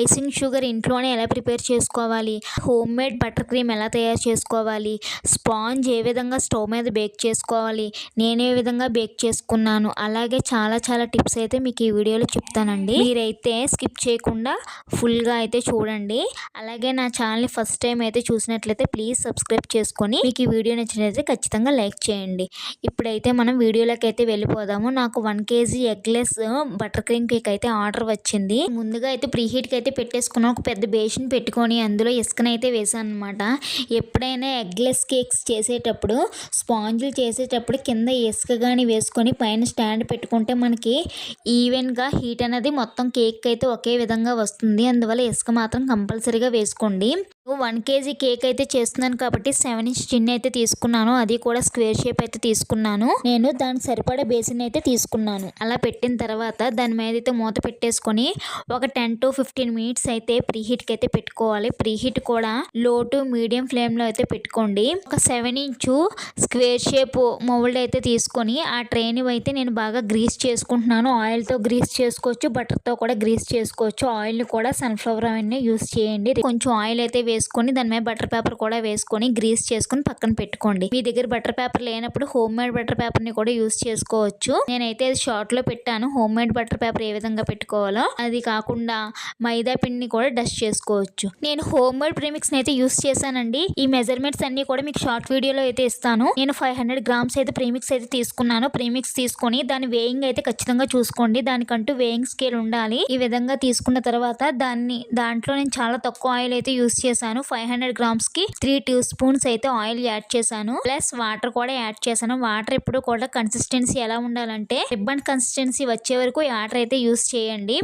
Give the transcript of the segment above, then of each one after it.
Icing sugar ఇంట్లోనే ఎలా prepare చేసుకోవాలి? హోమ్ మేడ్ బటర్ క్రీమ్ ఎలా తయారు చేసుకోవాలి? స్పాంజ్ ఏ విధంగా స్టవ్ మీద బేక్ చేసుకోవాలి? నేను ఏ విధంగా బేక్ చేసుకున్నాను? అలాగే చాలా చాలా టిప్స్ అయితే మీకు ఈ వీడియోలో చెప్తానండి. మీరైతే స్కిప్ చేయకుండా ఫుల్గా అయితే చూడండి. అలాగే నా ఛానల్ని ఫస్ట్ టైం అయితే చూసినట్లయితే ప్లీజ్ సబ్స్క్రైబ్ చేసుకొని మీకు ఈ వీడియో నచ్చినట్లయితే ఖచ్చితంగా లైక్ చేయండి. ఇప్పుడైతే మనం వీడియోలోకి అయితే వెళ్ళిపోదాము. నాకు one KG eggless butter cream cake అయితే ఆర్డర్ వచ్చింది. ముందుగా అయితే ప్రీ హీట్కి అయితే పెట్టేసుకున్నాను ఒక పెద్ద బేషన్ పెట్టుకొని అందులో ఇసుకనైతే వేసాను అనమాట ఎప్పుడైనా ఎగ్లెస్ కేక్స్ చేసేటప్పుడు స్పాంజులు చేసేటప్పుడు కింద ఇసుక కానీ వేసుకొని పైన స్టాండ్ పెట్టుకుంటే మనకి ఈవెన్గా హీట్ అనేది మొత్తం కేక్ అయితే ఒకే విధంగా వస్తుంది. అందువల్ల ఇసుక మాత్రం కంపల్సరీగా వేసుకోండి. వన్ కేజీ కేక్ అయితే చేస్తున్నాను కాబట్టి సెవెన్ ఇంచ్ చిన్న అయితే తీసుకున్నాను. అది కూడా స్క్వేర్ షేప్ అయితే తీసుకున్నాను. నేను దానికి సరిపడే బేసిన్ అయితే తీసుకున్నాను. అలా పెట్టిన తర్వాత దాని మీద అయితే మూత పెట్టేసుకొని ఒక టెన్ టు ఫిఫ్టీన్ మినిట్స్ అయితే ప్రీ హీట్కి అయితే పెట్టుకోవాలి. ప్రీ హీట్ కూడా లో టు మీడియం ఫ్లేమ్లో అయితే పెట్టుకోండి. ఒక seven inch square shape mould అయితే తీసుకొని ఆ ట్రైన్ అయితే నేను బాగా గ్రీస్ చేసుకుంటున్నాను. ఆయిల్తో గ్రీస్ చేసుకోవచ్చు బటర్తో కూడా గ్రీస్ చేసుకోవచ్చు. ఆయిల్ని కూడా సన్ఫ్లవర్ ఆయిల్ని యూస్ చేయండి. కొంచెం ఆయిల్ అయితే వేసుకొని దాని మీద బటర్ పేపర్ కూడా వేసుకొని గ్రీస్ చేసుకొని పక్కన పెట్టుకోండి. మీ దగ్గర బటర్ పేపర్ లేనప్పుడు హోమ్ మేడ్ బటర్ పేపర్ని కూడా యూస్ చేసుకోవచ్చు. నేనైతే అది షార్ట్లో పెట్టాను. హోమ్ మేడ్ బటర్ పేపర్ ఏ విధంగా పెట్టుకోవాలో అది కాకుండా మైదా పిండిని కూడా డస్ట్ చేసుకోవచ్చు. నేను హోమ్ మేడ్ ప్రీమిక్స్ అయితే యూస్ చేశానండి. ఈ మెజర్మెంట్స్ అన్ని కూడా మీకు షార్ట్ వీడియోలో అయితే ఇస్తాను. నేను ఫైవ్ హండ్రెడ్ గ్రామ్స్ అయితే ప్రీమిక్స్ అయితే తీసుకున్నాను. ప్రీమిక్స్ తీసుకొని దాని వేయింగ్ అయితే ఖచ్చితంగా చూసుకోండి. దానికంటూ వేయింగ్ స్కేల్ ఉండాలి. ఈ విధంగా తీసుకున్న తర్వాత దాన్ని దాంట్లో నేను చాలా తక్కువ ఆయిల్ అయితే యూస్ చేశాను. ఫైవ్ హండ్రెడ్ గ్రామ్స్కి త్రీ టీ స్పూన్స్ అయితే ఆయిల్ యాడ్ చేశాను. ప్లస్ వాటర్ కూడా యాడ్ చేశాను. వాటర్ ఎప్పుడు కూడా కన్సిస్టెన్సీ ఎలా ఉండాలంటే రిబ్బన్ కన్సిస్టెన్సీ వచ్చే వరకు వాటర్ అయితే యూస్ చేయండి.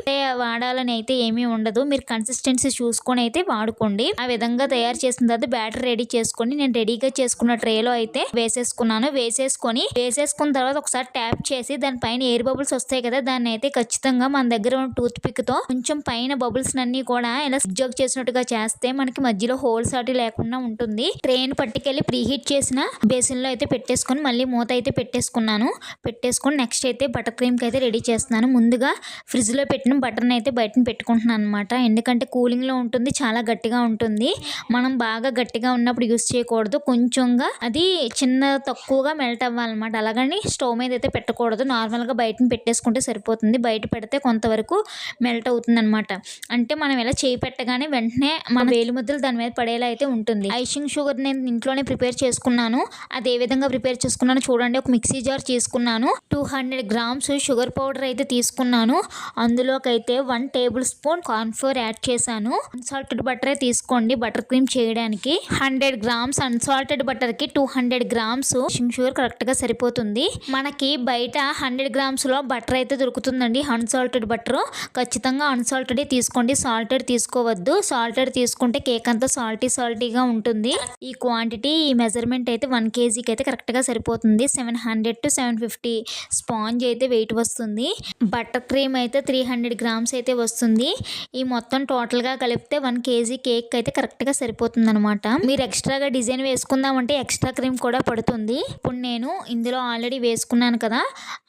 వాడాలని అయితే ఏమీ ఉండదు. మీరు కన్సిస్టెన్సీ చూసుకొని అయితే వాడుకోండి. ఆ విధంగా తయారు చేసిన తర్వాత బ్యాటర్ రెడీ చేసుకొని నేను రెడీగా చేసుకున్న ట్రేలో అయితే వేసేసుకున్నాను. వేసేసుకొని వేసేసుకున్న తర్వాత ఒకసారి ట్యాప్ చేసి దాని పైన ఎయిర్ బబుల్స్ వస్తాయి కదా దాన్ని అయితే ఖచ్చితంగా మన దగ్గర ఉన్న టూత్ పిక్తో కొంచెం పైన బబుల్స్ అన్ని కూడా ఇలా జగ్ చేసినట్టుగా చేస్తే మనకి మధ్యలో హోల్స్ అటు లేకుండా ఉంటుంది. ట్రైన్ పట్టుకెళ్ళి ప్రీ హీట్ చేసిన బేసిన్లో అయితే పెట్టేసుకొని మళ్ళీ మూత అయితే పెట్టేసుకున్నాను. పెట్టేసుకొని నెక్స్ట్ అయితే బటర్ క్రీమ్కి అయితే రెడీ చేస్తున్నాను. ముందుగా ఫ్రిడ్జ్లో పెట్టిన బటర్ని అయితే బయటన పెట్టుకుంటున్నాను అనమాట ఎందుకంటే కూలింగ్లో ఉంటుంది చాలా గట్టిగా ఉంటుంది. మనం బాగా గట్టిగా ఉన్నప్పుడు యూస్ చేయకూడదు. కొంచెంగా అది చిన్న తక్కువగా మెల్ట్ అవ్వాలన్నమాట. అలాగని స్టవ్ మీద అయితే పెట్టకూడదు. నార్మల్గా బయటని పెట్టేసుకుంటే సరిపోతుంది. బయట పెడితే కొంతవరకు మెల్ట్ అవుతుంది అనమాట అంటే మనం ఇలా చేయి పెట్టగానే వెంటనే మన వేలు ముద్దలు దాని మీద పడేలా అయితే ఉంటుంది. ఐషింగ్ షుగర్ నేను ఇంట్లోనే ప్రిపేర్ చేసుకున్నాను. అది ఏ విధంగా ప్రిపేర్ చేసుకున్నాను చూడండి. ఒక మిక్సీ జార్ తీసుకున్నాను. Two hundred grams sugar powder అయితే తీసుకున్నాను. అందులోకైతే one table spoon cornflour add చేశాను. అన్సాల్టెడ్ బటరే తీసుకోండి బటర్ క్రీమ్ చేయడానికి. హండ్రెడ్ గ్రామ్స్ అన్సాల్టెడ్ బటర్కి టూ హండ్రెడ్ గ్రామ్స్ షుగర్ కరెక్ట్గా సరిపోతుంది. మనకి బయట హండ్రెడ్ గ్రామ్స్లో బటర్ అయితే దొరుకుతుందండి. Unsalted butter. ఖచ్చితంగా అన్సాల్టెడ్ తీసుకోండి. సాల్టెడ్ తీసుకోవద్దు. సాల్టెడ్ తీసుకుంటే కేక్ అంతా సాల్టీ సాల్టీగా ఉంటుంది. ఈ క్వాంటిటీ ఈ మెజర్మెంట్ అయితే వన్ కేజీకి అయితే కరెక్ట్గా సరిపోతుంది. Seven hundred to seven fifty sponge అయితే వెయిట్ వస్తుంది. బటర్ క్రీమ్ అయితే త్రీ హండ్రెడ్ గ్రామ్స్ అయితే వస్తుంది. ఈ మొత్తం టోటల్గా కలిపితే వన్ కేజీ కేక్ అయితే కరెక్ట్గా సరిపోతుంది అనమాట మీరు ఎక్స్ట్రాగా డిజైన్ వేసుకుందామంటే ఎక్స్ట్రా క్రీమ్ కూడా పడుతుంది. ఇప్పుడు నేను ఇందులో ఆల్రెడీ వేసుకున్నాను కదా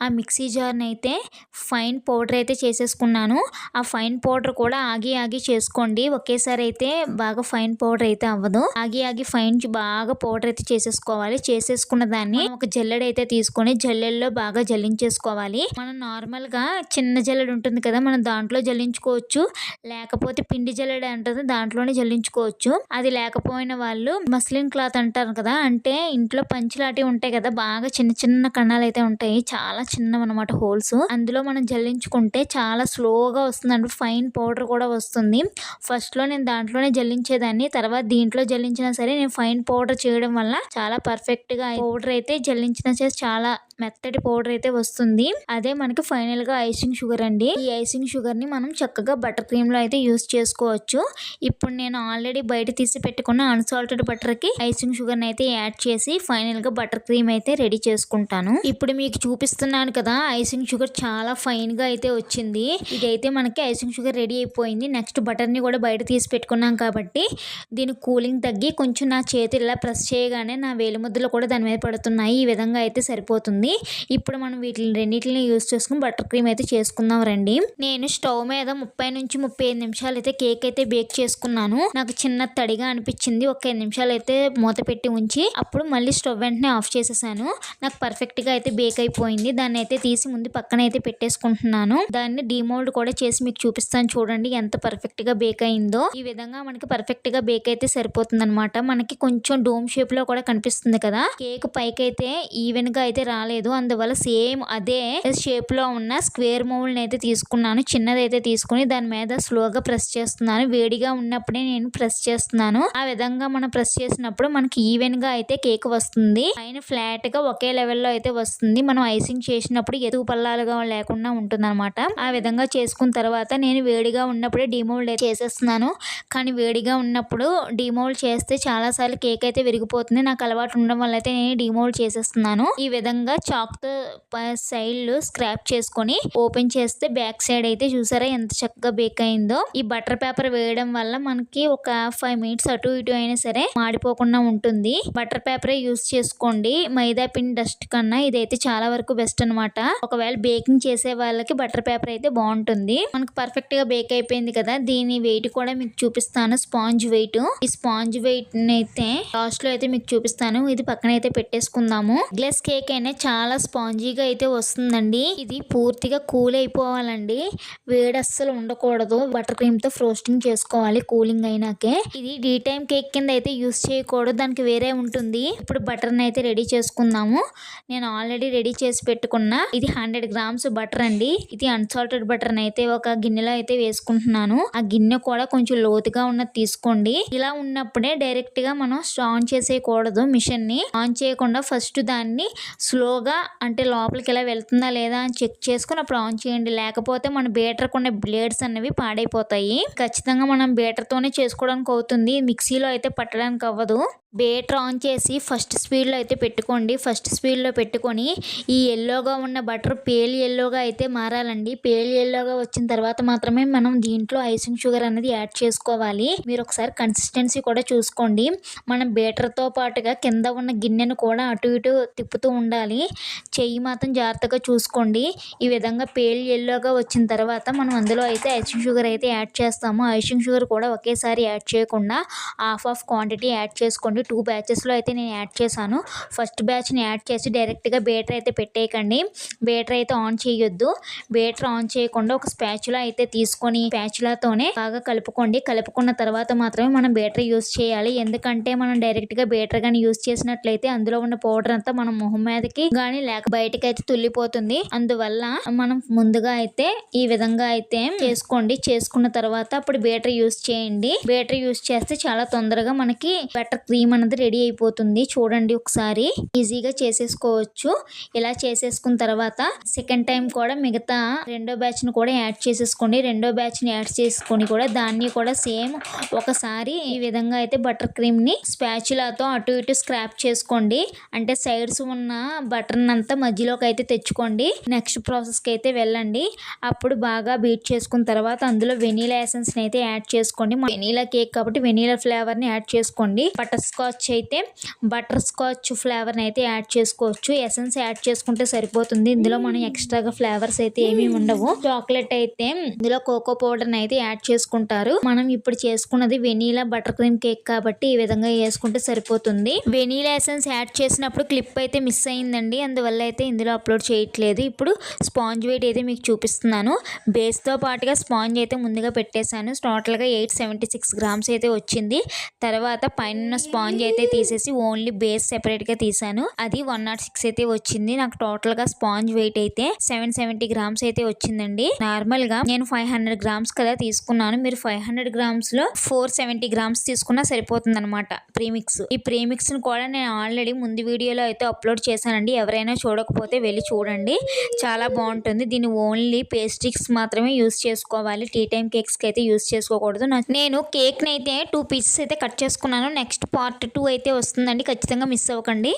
ఆ మిక్సీ జార్ని అయితే ఫైన్ పౌడర్ అయితే చేసేసుకున్నాను. ఆ ఫైన్ పౌడర్ కూడా ఆగి ఆగి చేసుకోండి. ఒకేసారి అయితే బాగా ఫైన్ పౌడర్ అయితే అవ్వదు. ఆగి ఆగి ఫైన్ బాగా పౌడర్ అయితే చేసేసుకోవాలి. చేసేసుకున్న దాన్ని ఒక జల్లెడ అయితే తీసుకొని జల్లెల్లో బాగా జల్లించేసుకోవాలి. మనం నార్మల్గా చిన్న జల్లెడ ఉంటుంది కదా మనం దాంట్లో జల్లించుకోవచ్చు. లేకపోతే పిండి జల్లెడ అంటుంది దాంట్లోనే జల్లించుకోవచ్చు. అది లేకపోయిన వాళ్ళు మస్లిన్ క్లాత్ అంటారు కదా అంటే ఇంట్లో పంచులాంటివి ఉంటాయి కదా బాగా చిన్న చిన్న కణాలు అయితే ఉంటాయి. చాలా చిన్నవి అనమాట హోల్స్ అందులో మనం జల్లించుకుంటే చాలా స్లోగా వస్తుంది అంటే ఫైన్ పౌడర్ కూడా వస్తుంది. ఫస్ట్లో నేను దాంట్లోనే జల్లించే జల్లించేదాన్ని తర్వాత దీంట్లో జల్లించినా సరే నేను ఫైన్ పౌడర్ చేయడం వల్ల చాలా పర్ఫెక్ట్గా పౌడర్ అయితే జల్లించిన సరే చాలా మెత్తటి పౌడర్ అయితే వస్తుంది. అదే మనకి ఫైనల్గా ఐసింగ్ షుగర్ అండి. ఈ ఐసింగ్ షుగర్ని మనం చక్కగా బటర్ క్రీమ్లో అయితే యూస్ చేసుకోవచ్చు. ఇప్పుడు నేను ఆల్రెడీ బయట తీసి పెట్టుకున్న అన్సాల్టెడ్ బటర్కి ఐసింగ్ షుగర్ అయితే యాడ్ చేసి ఫైనల్గా బటర్ క్రీమ్ అయితే రెడీ చేసుకుంటాను. ఇప్పుడు మీకు చూపిస్తున్నాను కదా ఐసింగ్ షుగర్ చాలా ఫైన్గా అయితే వచ్చింది. ఇదైతే మనకి ఐసింగ్ షుగర్ రెడీ అయిపోయింది. నెక్స్ట్ బటర్ని కూడా బయట తీసి పెట్టుకున్నాం కాబట్టి దీని కూలింగ్ తగ్గి కొంచెం నా చేతి ఇలా ప్రెస్ చేయగానే నా వేలు ముద్దలు కూడా దాని మీద పడుతున్నాయి. ఈ విధంగా అయితే సరిపోతుంది. అయిపోతుంది ఇప్పుడు మనం వీటిని రెండింటిని యూస్ చేసుకుని బటర్ క్రీమ్ అయితే చేసుకుందాం రండి. నేను స్టవ్ మీద ముప్పై నుంచి ముప్పై ఐదు నిమిషాలు అయితే కేక్ అయితే బేక్ చేసుకున్నాను. నాకు చిన్న తడిగా అనిపించింది. ఒక ఐదు నిమిషాలు అయితే మూత పెట్టి ఉంచి అప్పుడు మళ్ళీ స్టవ్ వెంటనే ఆఫ్ చేసేసాను. నాకు పర్ఫెక్ట్గా అయితే బేక్ అయిపోయింది. దాన్ని అయితే తీసి ముందు పక్కన అయితే పెట్టేసుకుంటున్నాను. దాన్ని డిమోల్డ్ కూడా చేసి మీకు చూపిస్తాను చూడండి ఎంత పర్ఫెక్ట్గా బేక్ అయిందో. ఈ విధంగా మనకి పర్ఫెక్ట్గా బేక్ అయితే సరిపోతుంది అనమాట మనకి కొంచెం డోమ్ షేప్లో కూడా కనిపిస్తుంది కదా. కేక్ పైకి అయితే ఈవెన్గా అయితే రాలేదు. అందువల్ల సేమ్ అదే షేప్లో ఉన్న స్క్వేర్ మౌల్డ్ అయితే తీసుకున్నాను. చిన్నదైతే తీసుకుని దాని మీద స్లోగా ప్రెస్ చేస్తున్నాను. వేడిగా ఉన్నప్పుడే నేను ప్రెస్ చేస్తున్నాను. ఆ విధంగా మనం ప్రెస్ చేసినప్పుడు మనకి ఈవెన్గా అయితే కేక్ వస్తుంది. పైన ఫ్లాట్గా ఒకే లెవెల్లో అయితే వస్తుంది. మనం ఐసింగ్ చేసినప్పుడు ఎదుగు పల్లాలుగా లేకుండా ఉంటుంది అనమాట ఆ విధంగా చేసుకున్న తర్వాత నేను వేడిగా ఉన్నప్పుడే డిమోల్డ్ చేసేస్తున్నాను. కానీ వేడిగా ఉన్నప్పుడు డిమోల్డ్ చేస్తే చాలా సార్లు కేక్ అయితే విరిగిపోతుంది. నాకు అలవాటు ఉండడం వల్ల అయితే నేను డిమోల్డ్ చేసేస్తున్నాను. ఈ విధంగా చాక్తో సైడ్ స్క్రాప్ చేసుకొని ఓపెన్ చేస్తే బ్యాక్ సైడ్ అయితే చూసారా ఎంత చక్కగా బేక్ అయిందో. ఈ బటర్ పేపర్ వేయడం వల్ల మనకి ఒక ఫైవ్ మినిట్స్ అటు ఇటు అయినా సరే మాడిపోకుండా ఉంటుంది. బటర్ పేపర్ యూస్ చేసుకోండి. మైదా పిండి డస్ట్ కన్నా ఇదైతే చాలా వరకు బెస్ట్ అన్నమాట. ఒకవేళ బేకింగ్ చేసే వాళ్ళకి బటర్ పేపర్ అయితే బాగుంటుంది. మనకు పర్ఫెక్ట్గా బేక్ అయిపోయింది కదా. దీని వెయిట్ కూడా మీకు చూపిస్తాను. Sponge weight. ఈ స్పాంజ్ వెయిట్ అయితే లాస్ట్లో అయితే మీకు చూపిస్తాను. ఇది పక్కన అయితే పెట్టేసుకుందాము. గ్లాస్ కేక్ అయినా చాలా చాలా స్పాంజీగా అయితే వస్తుందండి. ఇది పూర్తిగా కూల్ అయిపోవాలండి. వేడి అస్సలు ఉండకూడదు. బటర్ క్రీమ్తో ఫ్రోస్టింగ్ చేసుకోవాలి కూలింగ్ అయినాకే. ఇది డీ టైం కేక్ కింద అయితే యూస్ చేయకూడదు. దానికి వేరే ఉంటుంది. ఇప్పుడు బటర్ అయితే రెడీ చేసుకుందాము. నేను ఆల్రెడీ రెడీ చేసి పెట్టుకున్న ఇది హండ్రెడ్ గ్రామ్స్ బటర్ అండి. ఇది అన్సాల్టెడ్ బటర్ అయితే ఒక గిన్నెలో అయితే వేసుకుంటున్నాను. ఆ గిన్నె కూడా కొంచెం లోతుగా ఉన్నది తీసుకోండి. ఇలా ఉన్నప్పుడే డైరెక్ట్గా మనం ఆన్ చేసేయకూడదు మిషన్ని ఆన్ చేయకుండా ఫస్ట్ దాన్ని స్లోగా అంటే లోపలికి ఇలా వెళ్తుందా లేదా అని చెక్ చేసుకుని అప్పుడు ఆన్ చేయండి. లేకపోతే మన బీటర్ కొన్ని బ్లేడ్స్ అనేవి పాడైపోతాయి. ఖచ్చితంగా మనం బీటర్తోనే చేసుకోవడానికి అవుతుంది. మిక్సీలో అయితే పట్టడానికి అవ్వదు. బేటర్ ఆన్ చేసి ఫస్ట్ స్పీడ్లో అయితే పెట్టుకోండి. ఫస్ట్ స్పీడ్లో పెట్టుకొని ఈ ఎల్లోగా ఉన్న బటర్ పేల్ ఎల్లోగా అయితే మారాలండి. పేల్ ఎల్లోగా వచ్చిన తర్వాత మాత్రమే మనం దీంట్లో ఐసింగ్ షుగర్ అనేది యాడ్ చేసుకోవాలి. మీరు ఒకసారి కన్సిస్టెన్సీ కూడా చూసుకోండి. మనం బేటర్తో పాటుగా కింద ఉన్న గిన్నెను కూడా అటు ఇటు తిప్పుతూ ఉండాలి. చెయ్యి మాత్రం జాగ్రత్తగా చూసుకోండి. ఈ విధంగా పేల్ ఎల్లోగా వచ్చిన తర్వాత మనం అందులో అయితే ఐసింగ్ షుగర్ అయితే యాడ్ చేస్తాము. ఐసింగ్ షుగర్ కూడా ఒకేసారి యాడ్ చేయకుండా హాఫ్ ఆఫ్ క్వాంటిటీ యాడ్ చేసుకోండి. టూ బ్యాచెస్లో అయితే నేను యాడ్ చేశాను. ఫస్ట్ బ్యాచ్ని యాడ్ చేసి డైరెక్ట్గా బేటర్ అయితే పెట్టేయకండి. బేటర్ అయితే ఆన్ చేయొద్దు. బేటర్ ఆన్ చేయకుండా ఒక స్పాచులా అయితే తీసుకొని స్పాచులాతోనే బాగా కలుపుకోండి. కలుపుకున్న తర్వాత మాత్రమే మనం బేటర్ యూస్ చేయాలి. ఎందుకంటే మనం డైరెక్ట్గా బేటర్ కానీ యూస్ చేసినట్లయితే అందులో ఉన్న పౌడర్ అంతా మనం మొహం మీదకి కానీ లేక బయటకైతే తుల్లిపోతుంది. అందువల్ల మనం ముందుగా అయితే ఈ విధంగా అయితే చేసుకోండి. చేసుకున్న తర్వాత అప్పుడు బేటర్ యూస్ చేయండి. బేటర్ యూస్ చేస్తే చాలా తొందరగా మనకి బెటర్ క్రీమ్ అనేది రెడీ అయిపోతుంది. చూడండి ఒకసారి. ఈజీగా చేసేసుకోవచ్చు. ఇలా చేసేసుకున్న తర్వాత సెకండ్ టైం కూడా మిగతా రెండో బ్యాచ్ని కూడా యాడ్ చేసేసుకోండి. రెండో బ్యాచ్ని యాడ్ చేసుకొని కూడా దాన్ని కూడా సేమ్ ఒకసారి ఈ విధంగా అయితే బటర్ క్రీమ్ని స్పాచులాతో అటు ఇటు స్క్రాప్ చేసుకోండి. అంటే సైడ్స్ ఉన్న బటర్ అంతా మధ్యలోకి అయితే తెచ్చుకోండి. నెక్స్ట్ ప్రాసెస్కి అయితే వెళ్ళండి. అప్పుడు బాగా బీట్ చేసుకున్న తర్వాత అందులో వెనీలా ఎసెన్స్ని అయితే యాడ్ చేసుకోండి. వెనీలా కేక్ కాబట్టి వెనీలా ఫ్లేవర్ని యాడ్ చేసుకోండి. బటర్ స్కాచ్ అయితే బటర్ స్కాచ్ ఫ్లేవర్ని అయితే యాడ్ చేసుకోవచ్చు. ఎసెన్స్ యాడ్ చేసుకుంటే సరిపోతుంది. ఇందులో మనం ఎక్స్ట్రాగా ఫ్లేవర్స్ అయితే ఏమీ ఉండవు. చాక్లెట్ అయితే ఇందులో కోకో పౌడర్ని అయితే యాడ్ చేసుకుంటారు. మనం ఇప్పుడు చేసుకున్నది వెనీలా బటర్ క్రీమ్ కేక్ కాబట్టి ఈ విధంగా వేసుకుంటే సరిపోతుంది. వెనీలా ఎసెన్స్ యాడ్ చేసినప్పుడు క్లిప్ అయితే మిస్ అయిందండి. అందువల్ల అయితే ఇందులో అప్లోడ్ చేయట్లేదు. ఇప్పుడు స్పాంజ్ వెయిట్ అయితే మీకు చూపిస్తున్నాను. బేస్తో పాటుగా స్పాంజ్ అయితే ముందుగా పెట్టేశాను. టోటల్గా ఎయిట్ సెవెంటీ సిక్స్ గ్రామ్స్ అయితే వచ్చింది. తర్వాత పైన స్పాంజ్ అయితే తీసేసి ఓన్లీ బేస్ సెపరేట్గా తీసాను అది వన్ నాట్ సిక్స్ అయితే వచ్చింది. నాకు టోటల్గా స్పాంజ్ వెయిట్ అయితే సెవెన్ సెవెంటీ గ్రామ్స్ అయితే వచ్చిందండి. నార్మల్గా నేను ఫైవ్ హండ్రెడ్ గ్రామ్స్ కదా తీసుకున్నాను. మీరు ఫైవ్ హండ్రెడ్ గ్రామ్స్లో ఫోర్ సెవెంటీ గ్రామ్స్ తీసుకున్నా సరిపోతుంది అనమాట ప్రీమిక్స్. ఈ ప్రీమిక్స్ని కూడా నేను ఆల్రెడీ ముందు వీడియోలో అయితే అప్లోడ్ చేశానండి. ఎవరైనా చూడకపోతే వెళ్ళి చూడండి. చాలా బాగుంటుంది. దీన్ని ఓన్లీ పేస్ట్రిక్స్ మాత్రమే యూస్ చేసుకోవాలి. టీ టైం కేక్స్కి అయితే యూస్ చేసుకోకూడదు. నేను కేక్ని అయితే టూ పీసెస్ అయితే కట్ చేసుకున్నాను. నెక్స్ట్ పార్ట్ టూ అయితే వస్తుందండి. ఖచ్చితంగా మిస్ అవ్వకండి.